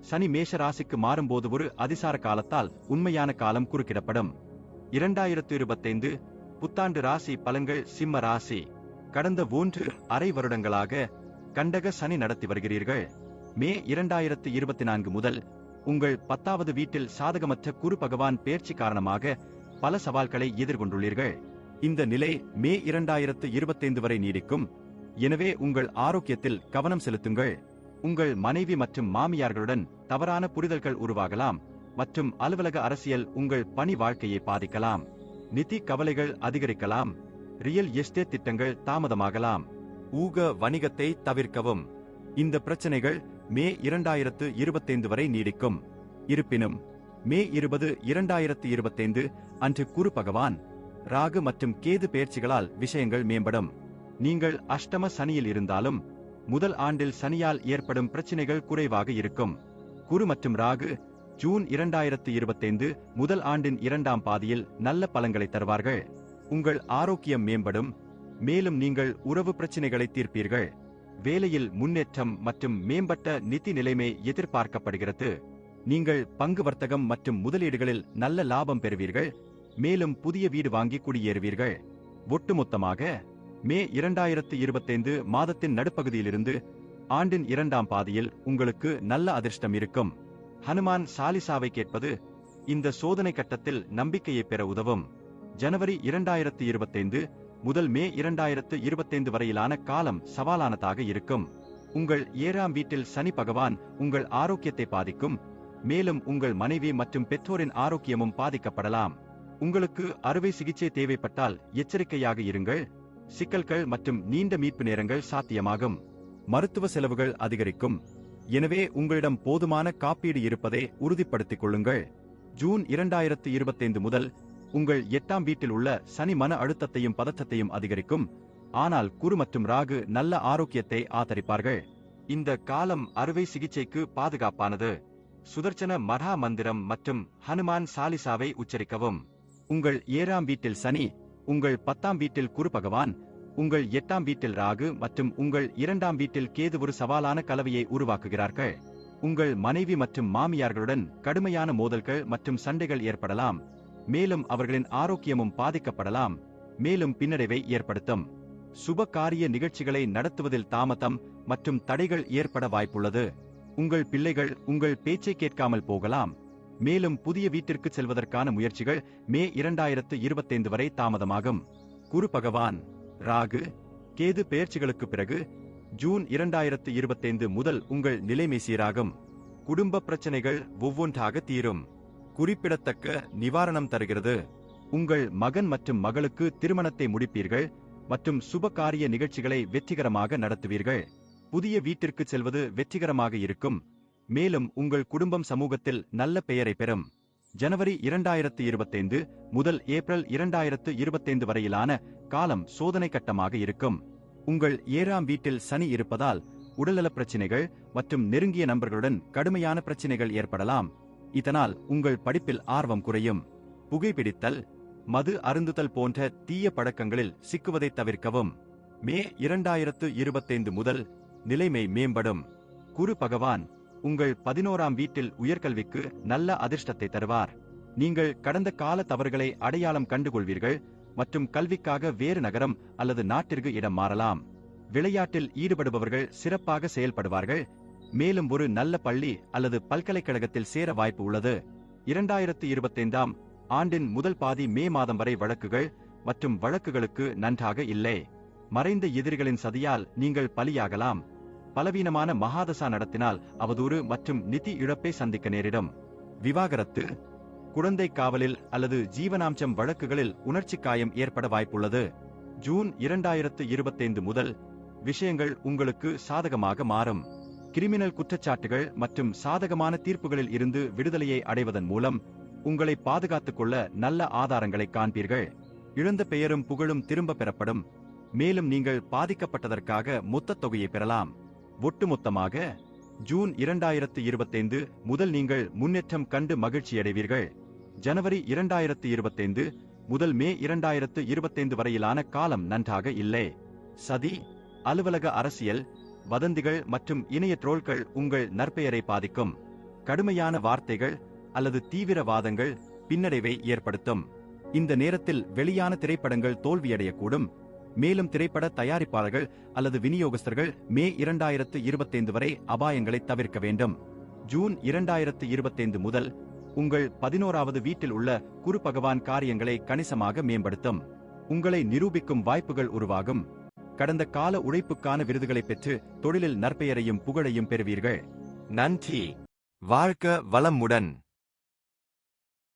சனி மேஷ ராசிக்கு மாறும்போது ஒரு அதிசார காலத்தால் உண்மையான காலம் குறுக்கிடப்படும். இரண்டாயிரத்து இருபத்தைந்து புத்தாண்டு ராசி பலன்கள் சிம்ம ராசி. கடந்த மூன்று அரை வருடங்களாக கண்டக சனி நடத்தி வருகிறீர்கள். மே இரண்டாயிரத்து இருபத்தி நான்கு முதல் உங்கள் பத்தாவது வீட்டில் சாதகமற்ற குரு பகவான் பேர்ச்சி காரணமாக பல சவால்களை எதிர்கொண்டுள்ளீர்கள். இந்த நிலை மே இரண்டாயிரத்து இருபத்தைந்து வரை நீடிக்கும். எனவே உங்கள் ஆரோக்கியத்தில் கவனம் செலுத்துங்கள். உங்கள் மனைவி மற்றும் மாமியார்களுடன் தவறான புரிதல்கள் உருவாகலாம் மற்றும் அலுவலக அரசியல் உங்கள் பணி வாழ்க்கையை பாதிக்கலாம். நிதி கவலைகள் அதிகரிக்கலாம். ரியல் எஸ்டேட் திட்டங்கள் தாமதமாகலாம். ஊக வணிகத்தை தவிர்க்கவும். இந்த பிரச்சனைகள் மே இரண்டாயிரத்து இருபத்தைந்து வரை நீடிக்கும். இருப்பினும் மே இருபது இரண்டாயிரத்து இருபத்தைந்து அன்று குரு பகவான் ராகு மற்றும் கேது பெயர்ச்சிகளால் விஷயங்கள் மேம்படும். நீங்கள் அஷ்டம சனியில் இருந்தாலும் முதல் ஆண்டில் சனியால் ஏற்படும் பிரச்சினைகள் குறைவாக இருக்கும். குரு மற்றும் ராகு ஜூன் இரண்டாயிரத்து இருபத்தைந்து முதல் ஆண்டின் இரண்டாம் பாதியில் நல்ல பலன்களை தருவார்கள். உங்கள் ஆரோக்கியம் மேம்படும். மேலும் நீங்கள் உறவு பிரச்சினைகளை தீர்ப்பீர்கள். வேலையில் முன்னேற்றம் மற்றும் மேம்பட்ட நிதி நிலைமை எதிர்பார்க்கப்படுகிறது. நீங்கள் பங்கு வர்த்தகம் மற்றும் முதலீடுகளில் நல்ல லாபம் பெறுவீர்கள். மேலும் புதிய வீடு வாங்கி குடியேறுவீர்கள். ஒட்டுமொத்தமாக மே இரண்டாயிரத்து இருபத்தைந்து மாதத்தின் நடுப்பகுதியிலிருந்து ஆண்டின் இரண்டாம் பாதியில் உங்களுக்கு நல்ல அதிர்ஷ்டம் இருக்கும். ஹனுமான் சாலிசாவை கேட்பது இந்த சோதனை கட்டத்தில் நம்பிக்கையை பெற உதவும். ஜனவரி இரண்டாயிரத்து இருபத்தைந்து முதல் மே இரண்டாயிரத்து இருபத்தைந்து வரையிலான காலம் சவாலானதாக இருக்கும். உங்கள் ஏழாம் வீட்டில் சனி பகவான் உங்கள் ஆரோக்கியத்தை பாதிக்கும். மேலும் உங்கள் மனைவி மற்றும் பெற்றோரின் ஆரோக்கியமும் பாதிக்கப்படலாம். உங்களுக்கு அறுவை சிகிச்சை தேவைப்பட்டால் எச்சரிக்கையாக இருங்கள். சிக்கல்கள் மற்றும் நீண்ட மீட்பு நேரங்கள் சாத்தியமாகும். மருத்துவ செலவுகள் அதிகரிக்கும். எனவே உங்களிடம் போதுமான காப்பீடு இருப்பதை உறுதிப்படுத்திக் கொள்ளுங்கள். ஜூன் இரண்டாயிரத்து இருபத்தைந்து முதல் உங்கள் எட்டாம் வீட்டில் உள்ள சனி மன அழுத்தத்தையும் பதற்றத்தையும் அதிகரிக்கும். ஆனால் குரு மற்றும் ராகு நல்ல ஆரோக்கியத்தை ஆதரிப்பார்கள். இந்த காலம் அறுவை சிகிச்சைக்கு பாதுகாப்பானது. சுதர்ச்சன மரா மந்திரம் மற்றும் ஹனுமான் சாலிசாவை உச்சரிக்கவும். உங்கள் ஏழாம் வீட்டில் சனி உங்கள் பத்தாம் வீட்டில் குரு பகவான் உங்கள் எட்டாம் வீட்டில் ராகு மற்றும் உங்கள் இரண்டாம் வீட்டில் கேது ஒரு சவாலான கலவையை உருவாக்குகிறார்கள். உங்கள் மனைவி மற்றும் மாமியார்களுடன் கடுமையான மோதல்கள் மற்றும் சண்டைகள் ஏற்படலாம். மேலும் அவர்களின் ஆரோக்கியமும் பாதிக்கப்படலாம். மேலும் பின்னடைவை ஏற்படுத்தும். சுப காரிய நிகழ்ச்சிகளை நடத்துவதில் தாமதம் மற்றும் தடைகள் ஏற்பட வாய்ப்புள்ளது. உங்கள் பிள்ளைகள் உங்கள் பேச்சை கேட்காமல் போகலாம். மேலும் புதிய வீட்டிற்கு செல்வதற்கான முயற்சிகள் மே இரண்டாயிரத்து இருபத்தைந்து வரை தாமதமாகும். குரு பகவான் ராகு கேது பெயர்ச்சிகளுக்கு பிறகு ஜூன் இரண்டாயிரத்து இருபத்தைந்து முதல் உங்கள் நிலைமை சீராகும் குடும்ப பிரச்சனைகள் ஒவ்வொன்றாக தீரும். குறிப்பிடத்தக்க நிவாரணம் தருகிறது. உங்கள் மகன் மற்றும் மகளுக்கு திருமணத்தை முடிப்பீர்கள் மற்றும் சுப காரிய நிகழ்ச்சிகளை வெற்றிகரமாக நடத்துவீர்கள். புதிய வீட்டிற்கு செல்வது வெற்றிகரமாக இருக்கும். மேலும் உங்கள் குடும்பம் சமூகத்தில் நல்ல பெயரை பெறும். ஜனவரி இரண்டாயிரத்து இருபத்தைந்து முதல் ஏப்ரல் இரண்டாயிரத்து இருபத்தைந்து வரையிலான காலம் சோதனை கட்டமாக இருக்கும். உங்கள் ஏழாம் வீட்டில் சனி இருப்பதால் உடல்நலப் பிரச்சினைகள் மற்றும் நெருங்கிய நண்பர்களுடன் கடுமையான பிரச்சினைகள் ஏற்படலாம். இதனால் உங்கள் படிப்பில் ஆர்வம் குறையும். புகைப்பிடித்தல் மது அருந்துதல் போன்ற தீய பழக்கங்களில் சிக்குவதைத் தவிர்க்கவும். மே இரண்டாயிரத்து இருபத்தைந்து முதல் நிலைமை மேம்படும். குரு பகவான் உங்கள் பதினோராம் வீட்டில் உயர்கல்விக்கு நல்ல அதிர்ஷ்டத்தை தருவார். நீங்கள் கடந்த கால தவறுகளை அடையாளம் கண்டுகொள்வீர்கள் மற்றும் கல்விக்காக வேறு நகரம் அல்லது நாட்டிற்கு இடம் மாறலாம். விளையாட்டில் ஈடுபடுபவர்கள் சிறப்பாக செயல்படுவார்கள். மேலும் ஒரு நல்ல பள்ளி அல்லது பல்கலைக்கழகத்தில் சேர வாய்ப்பு உள்ளது. இரண்டாயிரத்து இருபத்தைந்தாம் ஆண்டின் முதல் பாதி மே மாதம் வரை வழக்குகள் மற்றும் வழக்குகளுக்கு நன்றாக இல்லை. மறைந்த எதிரிகளின் சதியால் நீங்கள் பலியாகலாம். பலவீனமான மகாதசா நடத்தினால் அவதூறு மற்றும் நிதி இழப்பை சந்திக்க நேரிடும். விவாகரத்து. குழந்தை காவலில் அல்லது ஜீவனாம்சம் வழக்குகளில் உணர்ச்சி காயம் ஏற்பட வாய்ப்புள்ளது. ஜூன் இரண்டாயிரத்து இருபத்தைந்து முதல் விஷயங்கள் உங்களுக்கு சாதகமாக மாறும். கிரிமினல் குற்றச்சாட்டுகள் மற்றும் சாதகமான தீர்ப்புகளில் இருந்து விடுதலையை அடைவதன் மூலம் உங்களை பாதுகாத்துக் கொள்ள நல்ல ஆதாரங்களை காண்பீர்கள். இழந்த பெயரும் புகழும் திரும்ப பெறப்படும். மேலும் நீங்கள் பாதிக்கப்பட்டதற்காக மொத்த தொகையை பெறலாம். ஒட்டுமொத்தமாக ஜூன் இரண்டாயிரத்து இருபத்தைந்து முதல் நீங்கள் முன்னேற்றம் கண்டு மகிழ்ச்சியடைவீர்கள். ஜனவரி இரண்டாயிரத்து இருபத்தைந்து முதல் மே இரண்டாயிரத்து இருபத்தைந்து வரையிலான காலம் நன்றாக இல்லை. சதி அலுவலக அரசியல் வதந்திகள் மற்றும் இணைய ட்ரோல்கள் உங்கள் நற்பெயரை பாதிக்கும். கடுமையான வார்த்தைகள் அல்லது தீவிரவாதங்கள் பின்னடைவை ஏற்படுத்தும். இந்த நேரத்தில் வெளியான திரைப்படங்கள் தோல்வியடையக்கூடும். மேலும் திரைப்பட தயாரிப்பாளர்கள் அல்லது விநியோகஸ்தர்கள் மே இரண்டாயிரத்து இருபத்தைந்து வரை அபாயங்களை தவிர்க்க வேண்டும். ஜூன் இரண்டாயிரத்து இருபத்தைந்து முதல் உங்கள் பதினோராவது வீட்டில் உள்ள குரு பகவான் காரியங்களை கணிசமாக மேம்படுத்தும். உங்களை நிரூபிக்கும் வாய்ப்புகள் உருவாகும். கடந்த கால உழைப்புக்கான விருதுகளை பெற்று தொழிலில் நற்பெயரையும் புகழையும் பெறுவீர்கள். நன்றி. வாழ்க்க வளமுடன்.